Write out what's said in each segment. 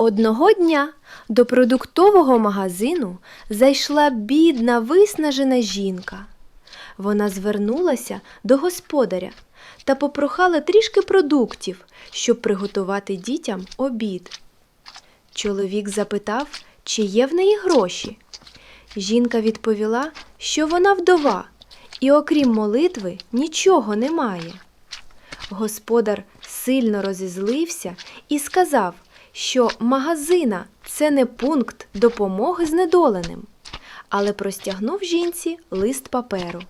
Одного дня до продуктового магазину зайшла бідна виснажена жінка. Вона звернулася до господаря та попрохала трішки продуктів, щоб приготувати дітям обід. Чоловік запитав, чи є в неї гроші. Жінка відповіла, що вона вдова, і окрім молитви нічого не має. Господар сильно розізлився і сказав, що магазина це не пункт допомоги знедоленим, але простягнув жінці лист паперу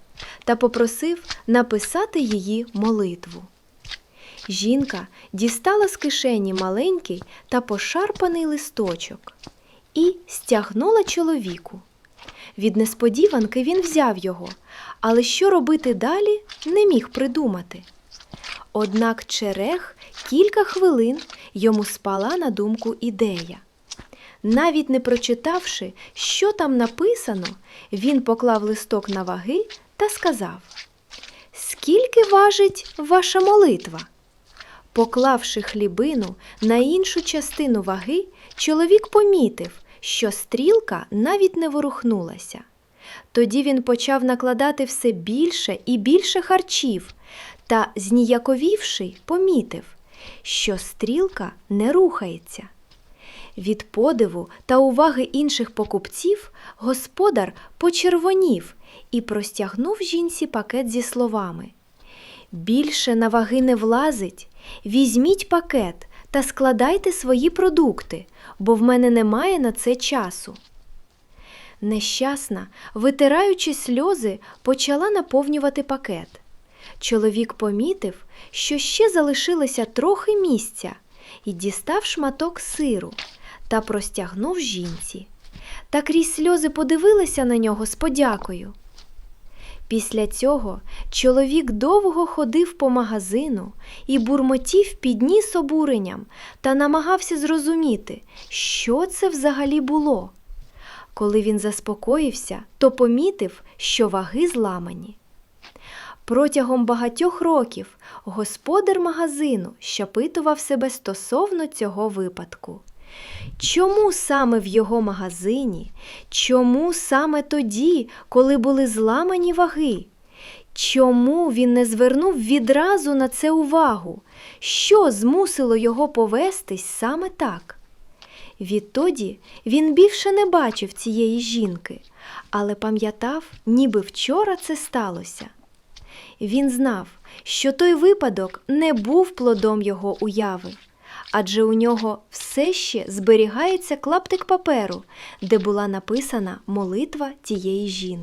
та попросив написати її молитву. Жінка дістала з кишені маленький та пошарпаний листочок і стягнула чоловіку. Від несподіванки він взяв його, але що робити далі, не міг придумати. Однак черех кілька хвилин йому спала на думку ідея. Навіть не прочитавши, що там написано, він поклав листок на ваги та сказав: Скільки важить ваша молитва? Поклавши хлібину на іншу частину ваги, чоловік помітив, що стрілка навіть не ворухнулася. Тоді він почав накладати все більше і більше харчів, та, зніяковівши, помітив, що стрілка не рухається. Від подиву та уваги інших покупців господар почервонів і простягнув жінці пакет зі словами Більше на ваги не влазить. Візьміть пакет та складайте свої продукти, бо в мене немає на це часу. Нещасна, витираючи сльози, почала наповнювати пакет. Чоловік помітив, що ще залишилося трохи місця, і дістав шматок сиру та простягнув жінці. Та крізь сльози подивилася на нього з подякою. Після цього чоловік довго ходив по магазину і бурмотів підніс обуренням та намагався зрозуміти, що це взагалі було. Коли він заспокоївся, то помітив, що ваги зламані. Протягом багатьох років господар магазину щопитував себе стосовно цього випадку. Чому саме в його магазині? Чому саме тоді, коли були зламані ваги? Чому він не звернув відразу на це увагу? Що змусило його повестись саме так? Відтоді він більше не бачив цієї жінки, але пам'ятав, ніби вчора це сталося. Він знав, що той випадок не був плодом його уяви, адже у нього все ще зберігається клаптик паперу, де була написана молитва тієї жінки.